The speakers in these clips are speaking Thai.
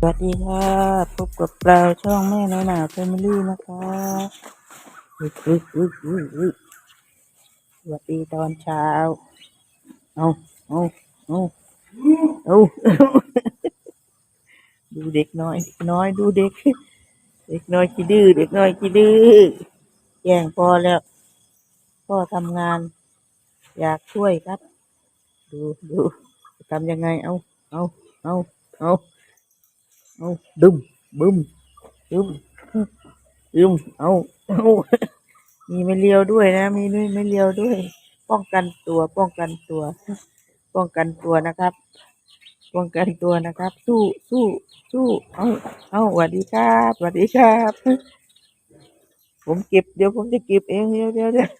สวัสดีค่ะพบกับเราช่องแม่น้อยหนาแฟมิลี่นะคะสวัสดีตอนเช้า เอาเอาเอาเอาดูเด็กน้อยเด็กน้อยดูเด็ก เด็กน้อยขี้ดื้อเด็กน้อยขี้ดื้อแย่งพอแล้วพ่อทำงาน อยากช่วยครับ ดูดูทำยังไงเอาเอาเอาเอา เอาดึมบึมดึมดึมเอาเอามีไม่เลียวด้วยนะ มีไม่ไม่เลียวด้วย ป้องกันตัว ป้องกันตัว ป้องกันตัวนะครับ ป้องกันตัวนะครับ สู้สู้สู้เอาเอาสวัสดีครับสวัสดีครับ ผมเก็บเดี๋ยวผมจะเก็บเองเดี๋ยวเดี๋ยวเดี๋ยว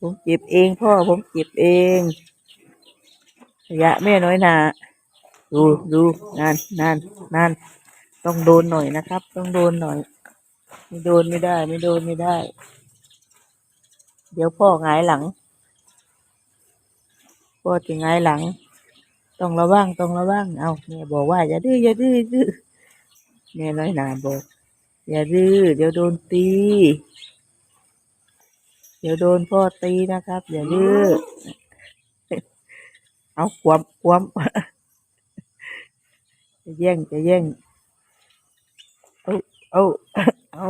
ผมเก็บเองพ่อผมเก็บเองขยะแม่น้อยหนา ดูดูนานนานนานต้องโดนหน่อยนะครับ ต้องโดนหน่อย ไม่โดนไม่ได้ ไม่โดนไม่ได้ เดี๋ยวพ่อหงายหลังพ่อจะหงายหลัง ต้องระวังต้องระวังเอาแม่บอกว่า อย่าดื้ออย่าดื้ออย่าดื้อแม่น้อยหนาบอก อย่าดื้อเดี๋ยวโดนตี เดี๋ยวโดนพ่อตีนะครับ อย่าดื้อเอาความความ จะแย่งจะแย่งเอาเอาเอา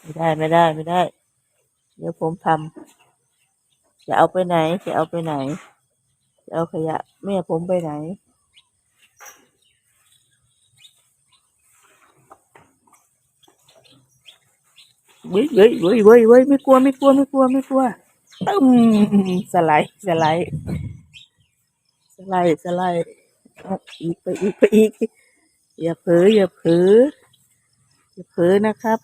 ไม่ได้ไม่ได้ไม่ได้ เดี๋ยวผมทำจะเอาไปไหน จะเอาไปไหน จะเอาขยะแม่ผมไปไหนเว้ยเว้ยเว้ยเว้ยเว้ยไม่กลัวไม่กลัวไม่กลัวไม่กลัวตึ้มสไลด์สไลด์สไลด์สไลด์ เอาอีกไปอีกไปอีก อย่าเผลออย่าเผลออย่าเผลอนะครับ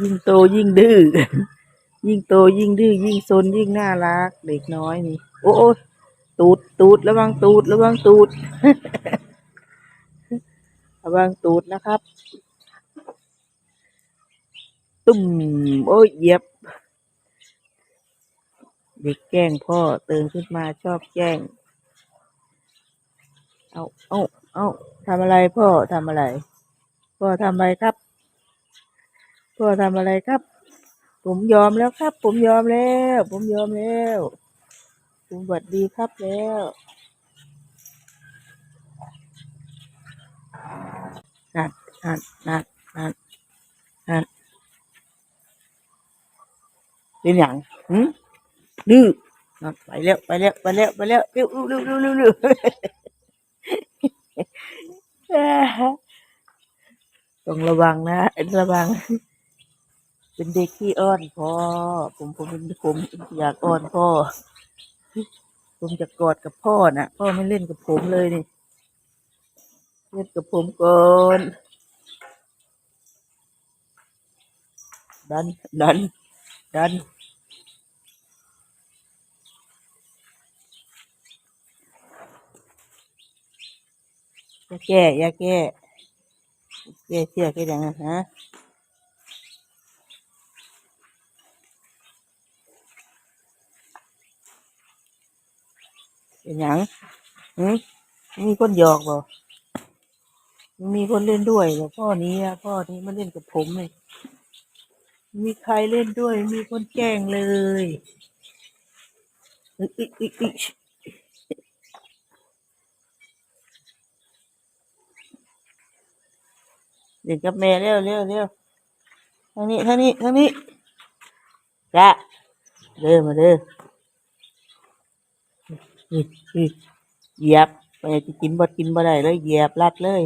ยิ่งโตยิ่งดื้อ ยิ่งโตยิ่งดื้อ ยิ่งซนยิ่งน่ารัก เด็กน้อยนี่ โอ้โอตูดตูดระวังตูดระวังตูด ระวังตูดนะครับ ตุ่มโอ้ยเหยียบ เด็กแกล้งพ่อตื่นขึ้นมาชอบแกล้ง เอาเอาเอาทำอะไรพ่อทำอะไร พ่อทำอะไรครับ พ่อทำอะไรครับ ผมยอมแล้วครับ ผมยอมแล้ว ผมยอมแล้ว ผมสวัสดีครับแล้วนั่นนั่นนั่นนั่นนั่นเป็นอย่างหืม ดื้อนั่นไปแล้วไปแล้วไปแล้วไปแล้วเร็วเร็วเร็วเร็วเร็วต้องระวังนะระวัง เป็นเด็กที่อ้อนพ่อผมผมเป็นผมอยากอ้อนพ่อ ผมจะกอดกับพ่อนะพ่อไม่เล่นกับผมเลยนี่เล่นกับผมก่อนดันดันดัน ย่าแก้อย่าแก้แก้เชือกให้ดังนะฮะเป็นยังหืมมีคนหยอกบ่มีคนเล่นด้วยเหรอพ่อนี้อะพ่อนี้มาเล่นกับผมเลย มีใครเล่นด้วย มีคนแกล้งเลยอึ๊กอึ๊กอึ๊กอึ๊ก เล่นกับแม่เร็วเร็วเร็วทางนี้ทางนี้ทางนี้จ้ะเดินมาเด้อนี่นี่เหยียบไปจะกินบ่กินบ่ได้เลยเหยียบลัดเลย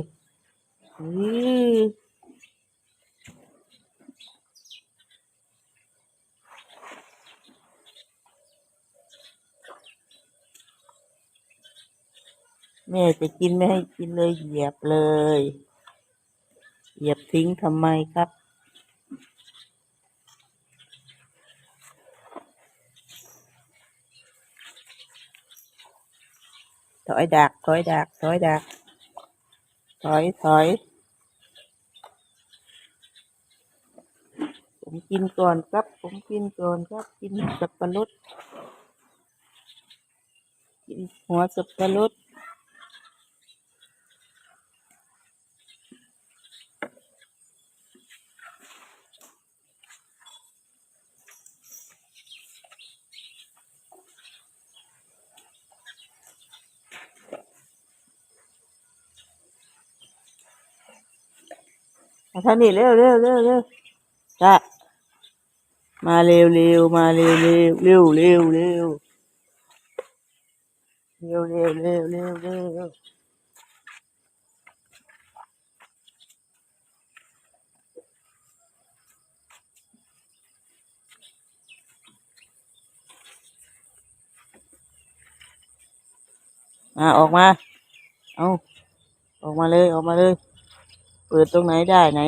แม่จะกินไม่ให้กินเลยเหยียบเลย เหยียบทิ้งทำไมครับ ถอยดัก ถอยดัก ถอยดัก ถอย ถอยผผมกินก่อนครับ ผมกินก่อนครับ กินสับปะรด กินหัวสับปะรด มาทานี้เร็วเร็วเร็วเร็วจ้ามาเร็วเร็วมาเร็วเร็วเร็วเร็วเร็วเร็วเร็วเร็วเร็วเร็วเร็วมาออกมา เอาออกมาเลย ออกมาเลย เปิดตรงไหนได้ไหน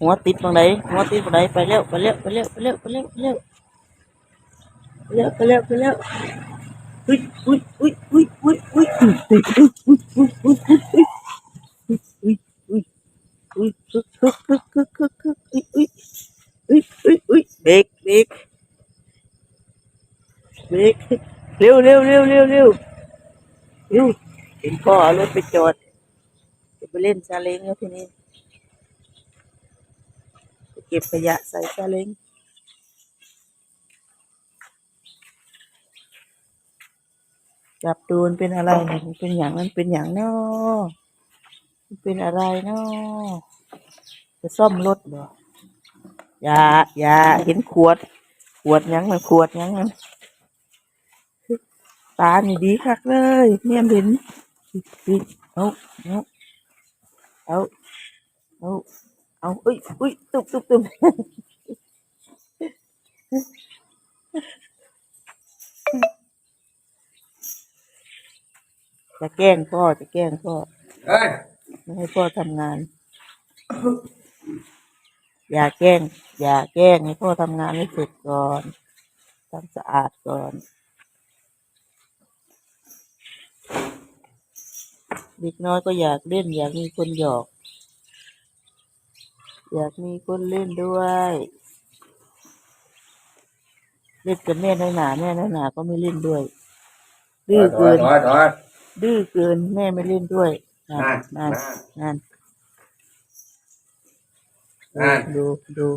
หัวติดตรงไหนหัวติดตรงไหนไปเร็วไปเร็วไปเร็วไปเร็วไปเร็วไปเร็วไปเร็วไปเร็วไปเร็วอุ้ยอุ้ยอุ้ยอุ้ยอุ้ยอุ้ยอุ้ยอุ้ยอุ้ยอุ้ยอุ้ยอุ้ยอุ้ยอุ้ยอุ้ยคึกคึกคึกคึกคึกคึกอุ้ยอุ้ยอุ้ยอุ้ยอุ้ยเบรกเบรกเบรกเร็วเร็วเร็วเร็วเร็วเร็วเห็นพ่อเอารถไปจอดจะ ไปเล่นซาเล้งแล้วทีนี้เก็บขยะใส่ซาเล้งจับดูมันเป็นอะไรเนี่ยมันเป็นอย่างมันเป็นอย่างนาะมันเป็นอะไรนาะจะซ่อมรถเหรออย่าอย่าเห็นขวด ขวดยังมันขวดยังมันตานี่ดีคักเลยเนี่ยเห็นอุ๊ยเอาเอา เอาเอาเอาอุ้ยอุ้ยตุบตุบตุบจะแกล้งพ่อจะแกล้งพ่อเฮ้ยไม่ให้พ่อทำงาน อย่าแกล้ง อย่าแกล้งให้พ่อทำงานให้เสร็จก่อนทำสะอาดก่อน เด็กน้อยก็อยากเล่น อยากมีคนหยอก อยากมีคนเล่นด้วยเล่นกับแม่น้อยหนาแม่น้อยหนาก็ไม่เล่นด้วย ดื้อถอเกิยนถอยถอยดื้อเกินแม่ไม่เล่นด้วยนั่นั่นนนั่นนั่นนั่นนั่นดูดู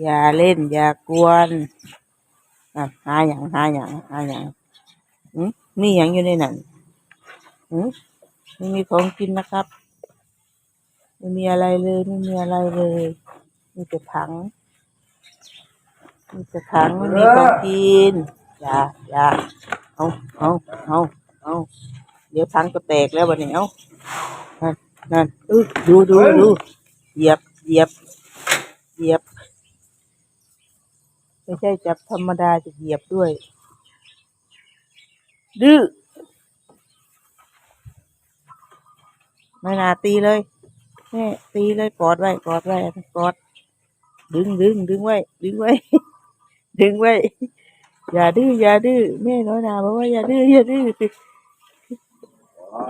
อย่าเล่น อย่ากวนหาอย่างหาอย่างหาอย่างอืมมีอย่างอยู่ในนั้นอืมไม่มีของกินนะครับ ไม่มีอะไรเลยไม่มีอะไรเลย มีแต่ถัง มีแต่ถังไม่มีของกินอย่าอย่าเอาเอาเอาเอาเดี๋ยวถังก็แตกแล้ววันนี้เอานั่นนั่นดูดูดูเหยียบเหยียบเหยียบ ไม่ใช่จับธรรมดาจะเหยียบด้วย ดื้อไม่นาตีเลยแม่ตีเลยกอดไว้กอดไว้กอด ดึงดึงดึงไว้ ดึงไว้ ดึงไว้ อย่าดื้ออย่าดื้อแม่น้อยนาบอกว่าอย่าดื้ออย่าดื้อถอ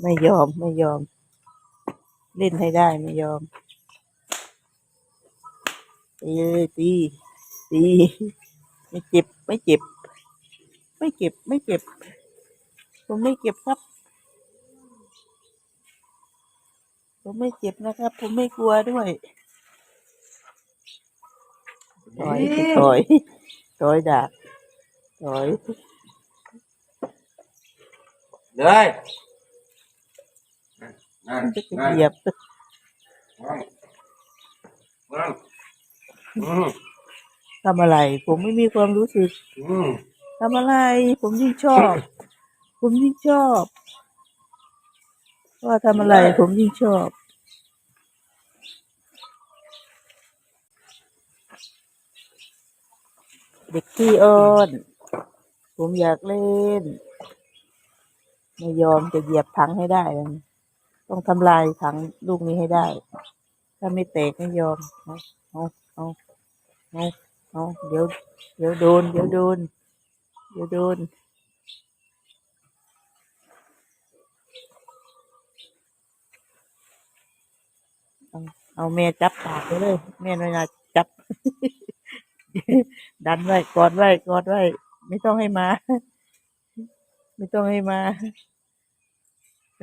ไม่ยอมไม่ยอม เล่นให้ได้ไม่ยอม ตีเลยตีตีไม่เจ็บไม่เจ็บ ไม่เจ็บไม่เจ็บผมไม่เจ็บครับ ผมไม่เจ็บนะครับ ผมไม่กลัวด้วยถอยถอยถอยดาบถอยเลยนั่นมันจะนั่นเหยียบนั่นนั่นอืม ทำอะไร ผมไม่มีความรู้สึกอืมทำอะไร ผมยิ่งชอบ ผมยิ่งชอบ ว่าทำอะไร ผมยิ่งชอบเด็กที่อ้อน ผมอยากเล่น ไม่ยอมจะเหยียบพังให้ได้เลยต้องทำลายถังลูกนี้ให้ได้ ถ้าไม่แตกไม่ยอม เอาเอา เอาเอาเดี๋ยว เดี๋ยวโดน เดี๋ยวโดน เดี๋ยวโดน เอาเอาแม่จับปากไปเลย แม่น้อยนาจับ ดันไว้กอดไว้กอดไว้ ไม่ต้องให้มา ไม่ต้องให้มา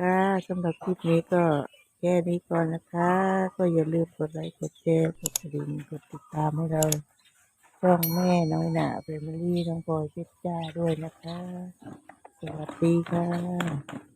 ค่ะสำหรับคลิปนี้ก็ ค่นี้ก่อนนะคะ ก็อย่าลืมกดไลค์กดแชร์กดกระดิ่งกดติดตามให้เราช่องแม่น้อยหนาเฟมิลี่น้องพลอยเพชรจ้าด้วยนะคะ สวัสดีค่ะ